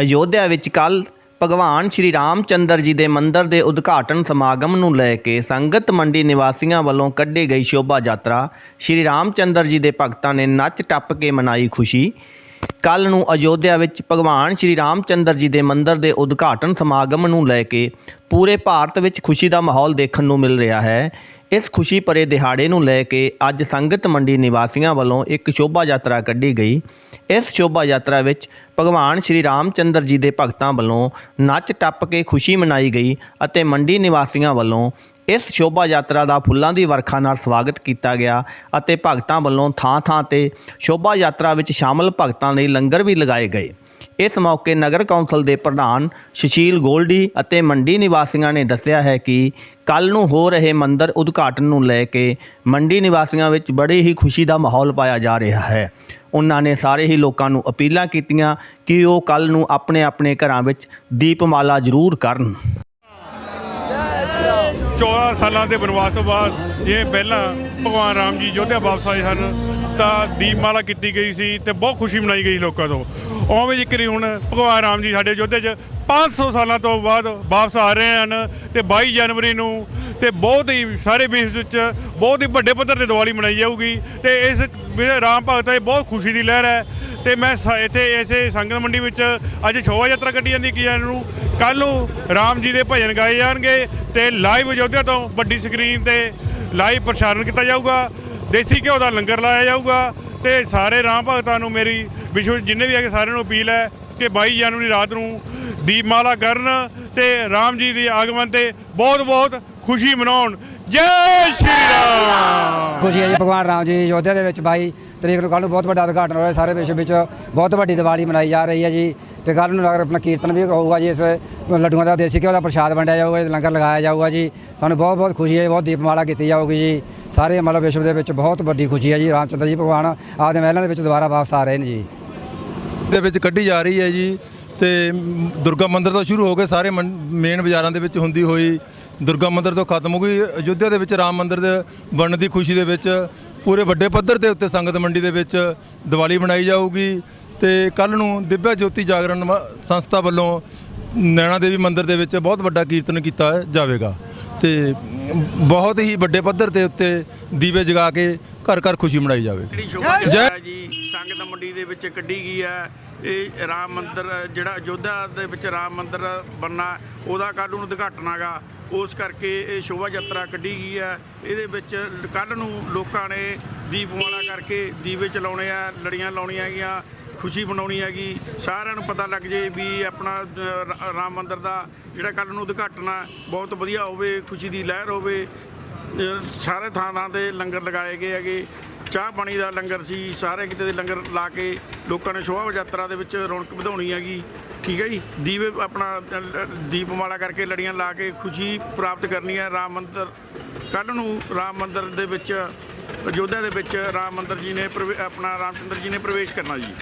ਅਯੋਧਿਆ ਵਿੱਚ ਕੱਲ ਭਗਵਾਨ ਸ਼੍ਰੀ ਰਾਮ ਚੰਦਰ ਜੀ ਦੇ ਮੰਦਿਰ ਦੇ ਉਦਘਾਟਨ ਸਮਾਗਮ ਨੂੰ ਲੈ ਕੇ ਸੰਗਤ ਮੰਡੀ ਨਿਵਾਸੀਆਂ ਵੱਲੋਂ ਕੱਢੀ ਗਈ ਸ਼ੋਭਾ ਯਾਤਰਾ, ਸ਼੍ਰੀ ਰਾਮ ਚੰਦਰ ਜੀ ਦੇ ਭਗਤਾਂ ਨੇ ਨੱਚ ਟੱਪ ਕੇ ਮਨਾਈ ਖੁਸ਼ੀ। ਕੱਲ ਨੂੰ ਅਯੋਧਿਆ ਵਿੱਚ ਭਗਵਾਨ ਸ਼੍ਰੀ ਰਾਮ ਚੰਦਰ ਜੀ ਦੇ ਮੰਦਿਰ ਦੇ ਉਦਘਾਟਨ ਸਮਾਗਮ ਨੂੰ ਲੈ ਕੇ ਪੂਰੇ ਭਾਰਤ ਵਿੱਚ ਖੁਸ਼ੀ ਦਾ ਮਾਹੌਲ ਦੇਖਣ ਨੂੰ ਮਿਲ ਰਿਹਾ ਹੈ। ਇਸ ਖੁਸ਼ੀ ਭਰੇ ਦਿਹਾੜੇ ਨੂੰ ਲੈ ਕੇ ਅੱਜ ਸੰਗਤ ਮੰਡੀ ਨਿਵਾਸੀਆਂ ਵੱਲੋਂ ਇੱਕ ਸ਼ੋਭਾ ਯਾਤਰਾ ਕੱਢੀ ਗਈ। ਇਸ ਸ਼ੋਭਾ ਯਾਤਰਾ ਵਿੱਚ ਭਗਵਾਨ ਸ਼੍ਰੀ ਰਾਮਚੰਦਰ ਜੀ ਦੇ ਭਗਤਾਂ ਵੱਲੋਂ ਨੱਚ ਟੱਪ ਕੇ ਖੁਸ਼ੀ ਮਨਾਈ ਗਈ ਅਤੇ ਮੰਡੀ ਨਿਵਾਸੀਆਂ ਵੱਲੋਂ ਇਸ ਸ਼ੋਭਾ ਯਾਤਰਾ ਦਾ ਫੁੱਲਾਂ ਦੀ ਵਰਖਾ ਨਾਲ ਸਵਾਗਤ ਕੀਤਾ ਗਿਆ ਅਤੇ ਭਗਤਾਂ ਵੱਲੋਂ ਥਾਂ-ਥਾਂ ਤੇ ਸ਼ੋਭਾ ਯਾਤਰਾ ਵਿੱਚ ਸ਼ਾਮਲ ਭਗਤਾਂ ਲਈ ਲੰਗਰ ਵੀ ਲਗਾਏ ਗਏ। ਇਸ ਮੌਕੇ ਨਗਰ ਕੌਂਸਲ ਦੇ ਪ੍ਰਧਾਨ ਸੁਸ਼ੀਲ ਗੋਲਡੀ ਅਤੇ ਮੰਡੀ ਨਿਵਾਸੀਆਂ ਨੇ ਦੱਸਿਆ ਹੈ ਕਿ ਕੱਲ ਨੂੰ ਹੋ ਰਹੇ ਮੰਦਰ ਉਦਘਾਟਨ ਨੂੰ ਲੈ ਕੇ ਮੰਡੀ ਨਿਵਾਸੀਆਂ ਵਿੱਚ ਬੜੀ ਹੀ ਖੁਸ਼ੀ ਦਾ ਮਾਹੌਲ ਪਾਇਆ ਜਾ ਰਿਹਾ ਹੈ। ਉਹਨਾਂ ਨੇ ਸਾਰੇ ਹੀ ਲੋਕਾਂ ਨੂੰ ਅਪੀਲਾਂ ਕੀਤੀਆਂ ਕਿ ਉਹ ਕੱਲ ਨੂੰ ਆਪਣੇ ਆਪਣੇ ਘਰਾਂ ਵਿੱਚ ਦੀਪਮਾਲਾ ਜ਼ਰੂਰ ਕਰਨ। 14 ਸਾਲਾਂ ਦੇ ਬਨਵਾਸ ਤੋਂ ਬਾਅਦ ਜੇ ਪਹਿਲਾਂ ਭਗਵਾਨ ਰਾਮ ਜੀ ਯੋਧਿਆ ਵਾਪਸ ਆਏ ਹਨ, ਤਾਂ ਦੀਪਮਾਲਾ ਕੀਤੀ ਗਈ ਸੀ ਤੇ ਬਹੁਤ ਖੁਸ਼ੀ ਮਨਾਈ ਗਈ ਲੋਕਾਂ ਤੋਂ। ਉਵੇਂ ਜ਼ਿਕਰੀ ਹੁਣ ਭਗਵਾਨ ਰਾਮ ਜੀ ਸਾਡੇ ਯੋਧੇ 'ਚ 500 ਸਾਲਾਂ ਤੋਂ ਬਾਅਦ ਵਾਪਸ ਆ ਰਹੇ ਹਨ ਤੇ 22 ਜਨਵਰੀ ਨੂੰ ਤੇ ਬਹੁਤ ਹੀ ਸਾਰੇ ਵਿਸ਼ਵ ਵਿੱਚ ਬਹੁਤ ਹੀ ਵੱਡੇ ਪੱਧਰ ਤੇ ਦੀਵਾਲੀ ਮਨਾਈ ਜਾਊਗੀ ਤੇ ਇਸ ਰਾਮ ਭਗਤਾਂ ਦੀ ਬਹੁਤ ਖੁਸ਼ੀ ਦੀ ਲਹਿਰ ਹੈ ਤੇ ਮੈਂ ਸ- ਇੱਥੇ ਇਸੇ ਸੰਗਤ ਮੰਡੀ ਵਿੱਚ ਅੱਜ ਸ਼ੋਭਾ ਯਾਤਰਾ ਕੱਢੀ ਜਾਂਦੀ ਕੀ ਨੂੰ। ਕੱਲ ਨੂੰ ਰਾਮ ਜੀ ਦੇ ਭਜਨ ਗਾਏ ਜਾਣਗੇ ਤੇ ਲਾਈਵ ਅਯੋਧਿਆ ਤੋਂ ਵੱਡੀ ਸਕਰੀਨ ਤੇ ਲਾਈਵ ਪ੍ਰਸਾਰਣ ਕੀਤਾ ਜਾਊਗਾ। ਦੇਸੀ ਘਿਓ ਦਾ ਲੰਗਰ ਲਾਇਆ ਜਾਊਗਾ ਤੇ ਸਾਰੇ ਰਾਮ ਭਗਤਾਂ ਨੂੰ ਮੇਰੀ ਵਿਸ਼ਵ ਜਿੰਨੇ ਵੀ ਹੈਗੇ ਸਾਰਿਆਂ ਨੂੰ ਅਪੀਲ ਹੈ ਕਿ 22 ਜਨਵਰੀ ਰਾਤ ਨੂੰ ਦੀਪਮਾਲਾ ਕਰਨ ਤੇ ਰਾਮ ਜੀ ਦੇ ਆਗਮਨ ਤੇ ਬਹੁਤ ਬਹੁਤ ਖੁਸ਼ੀ ਮਨਾਉਣ। ਜੈ ਸ਼੍ਰੀ ਰਾਮ। ਖੁਸ਼ੀ ਹੈ ਜੀ ਭਗਵਾਨ ਰਾਮ ਜੀ ਅਯੋਧਿਆ ਦੇ ਵਿੱਚ 22 ਤਰੀਕ ਨੂੰ ਕੱਲ੍ਹ ਨੂੰ ਬਹੁਤ ਵੱਡਾ ਉਦਘਾਟਨ ਹੋ ਰਿਹਾ ਸਾਰੇ ਵਿਸ਼ਵ ਵਿੱਚ ਬਹੁਤ ਵੱਡੀ ਦੀਵਾਲੀ ਮਨਾਈ ਜਾ ਰਹੀ ਹੈ ਜੀ। ਤੇ ਕੱਲ੍ਹ ਨੂੰ ਨਗਰ ਆਪਣਾ ਕੀਰਤਨ ਵੀ ਹੋਊਗਾ ਜੀ ਇਸ ਲੱਡੂਆਂ ਦਾ ਦੇਸੀ ਘਿਓ ਦਾ ਪ੍ਰਸ਼ਾਦ ਵੰਡਿਆ ਜਾਊਗਾ ਲੰਗਰ ਲਗਾਇਆ ਜਾਊਗਾ ਜੀ। ਸਾਨੂੰ ਬਹੁਤ ਬਹੁਤ ਖੁਸ਼ੀ ਹੈ ਬਹੁਤ ਦੀਪਮਾਲਾ ਕੀਤੀ ਜਾਊਗੀ ਜੀ। ਸਾਰੇ ਮਤਲਬ ਵਿਸ਼ਵ ਦੇ ਵਿੱਚ ਬਹੁਤ ਵੱਡੀ ਖੁਸ਼ੀ ਹੈ ਜੀ ਰਾਮਚੰਦਰ ਜੀ ਭਗਵਾਨ ਆਪਦੇ ਮਹਿਲਾਂ ਦੇ ਵਿੱਚ ਦੁਬਾਰਾ ਵਾਪਸ ਆ ਰਹੇ ਨੇ ਜੀ। ਦੇ ਵਿੱਚ ਕੱਢੀ ਜਾ ਰਹੀ ਹੈ ਜੀ ਤੇ ਦੁਰਗਾ ਮੰਦਿਰ ਤੋਂ ਸ਼ੁਰੂ ਹੋ ਕੇ ਸਾਰੇ ਮੇਨ ਬਾਜ਼ਾਰਾਂ ਦੇ ਵਿੱਚ ਹੁੰਦੀ ਹੋਈ ਦੁਰਗਾ ਮੰਦਿਰ ਤੋਂ ਖਤਮ ਹੋ ਗਈ। ਅਯੁੱਧਿਆ ਦੇ ਵਿੱਚ ਰਾਮ ਮੰਦਿਰ ਦੇ ਬਣਨ ਦੀ ਖੁਸ਼ੀ ਦੇ ਵਿੱਚ ਪੂਰੇ ਵੱਡੇ ਪੱਧਰ ਦੇ ਉੱਤੇ ਸੰਗਤ ਮੰਡੀ ਦੇ ਵਿੱਚ ਦੀਵਾਲੀ ਮਨਾਈ ਜਾਊਗੀ ਤੇ ਕੱਲ ਨੂੰ ਦਿਵਿਆ ਜੋਤੀ ਜਾਗਰਣ ਸੰਸਥਾ ਵੱਲੋਂ ਨੈਣਾ ਦੇਵੀ ਮੰਦਿਰ ਦੇ ਵਿੱਚ ਬਹੁਤ ਵੱਡਾ ਕੀਰਤਨ ਕੀਤਾ ਜਾਵੇਗਾ ਤੇ ਬਹੁਤ ਹੀ ਵੱਡੇ ਪੱਧਰ ਦੇ ਉੱਤੇ ਦੀਵੇ ਜਗਾ ਕੇ ਘਰ ਘਰ ਖੁਸ਼ੀ ਮਨਾਈ ਜਾਵੇਗੀ। ਹੈ ਜੀ ਸੰਗਤ ਮੰਡੀ ਦੇ ਵਿੱਚ ਕੱਢੀ ਗਈ ਹੈ। ਇਹ ਰਾਮ ਮੰਦਿਰ ਜਿਹੜਾ ਅਯੋਧਿਆ ਦੇ ਵਿੱਚ ਰਾਮ ਮੰਦਿਰ ਬਣਨਾ ਉਹਦਾ ਕੱਲ੍ਹ ਨੂੰ ਉਦਘਾਟਨ ਹੈਗਾ। ਉਸ ਕਰਕੇ ਇਹ ਸ਼ੋਭਾ ਯਾਤਰਾ ਕੱਢੀ ਗਈ ਹੈ। ਇਹਦੇ ਵਿੱਚ ਕੱਲ੍ਹ ਨੂੰ ਲੋਕਾਂ ਨੇ ਦੀਪਮਾਲਾ ਕਰਕੇ ਦੀਵੇ ਚਲਾਉਣੇ ਆ, ਲੜੀਆਂ ਲਾਉਣੀਆਂ ਹੈਗੀਆਂ, ਖੁਸ਼ੀ ਬਣਾਉਣੀ ਹੈਗੀ। ਸਾਰਿਆਂ ਨੂੰ ਪਤਾ ਲੱਗ ਜੇ ਵੀ ਆਪਣਾ ਰਾਮ ਮੰਦਿਰ ਦਾ ਜਿਹੜਾ ਕੱਲ੍ਹ ਨੂੰ ਉਦਘਾਟਨ ਆ, ਬਹੁਤ ਵਧੀਆ ਹੋਵੇ, ਖੁਸ਼ੀ ਦੀ ਲਹਿਰ ਹੋਵੇ। ਸਾਰੇ ਥਾਂ ਥਾਂ ਤੇ ਲੰਗਰ ਲਗਾਏ ਗਏ ਹੈਗੇ। ਚਾਹ ਪਾਣੀ ਦਾ ਲੰਗਰ ਸੀ, ਸਾਰੇ ਕਿਤੇ ਦੇ ਲੰਗਰ ਲਾ ਕੇ ਲੋਕਾਂ ਨੇ ਸ਼ੋਭਾ ਯਾਤਰਾ ਦੇ ਵਿੱਚ ਰੌਣਕ ਵਧਾਉਣੀ ਹੈਗੀ। ਠੀਕ ਹੈ ਜੀ ਦੀਵੇ ਆਪਣਾ ਅ, ਦੀਪਮਾਲਾ ਕਰਕੇ ਲੜੀਆਂ ਲਾ ਕੇ ਖੁਸ਼ੀ ਪ੍ਰਾਪਤ ਕਰਨੀ ਹੈ ਰਾਮ ਮੰਦਰ ਕੱਲ ਨੂੰ ਰਾਮ ਮੰਦਰ ਦੇ ਵਿੱਚ ਅਯੋਧਿਆ ਦੇ ਵਿੱਚ ਰਾਮ ਮੰਦਰ ਜੀ ਨੇ ਪ੍ਰਵੇ- ਆਪਣਾ ਰਾਮਚੰਦਰ ਜੀ ਨੇ ਪ੍ਰਵੇਸ਼ ਕਰਨਾ ਜੀ।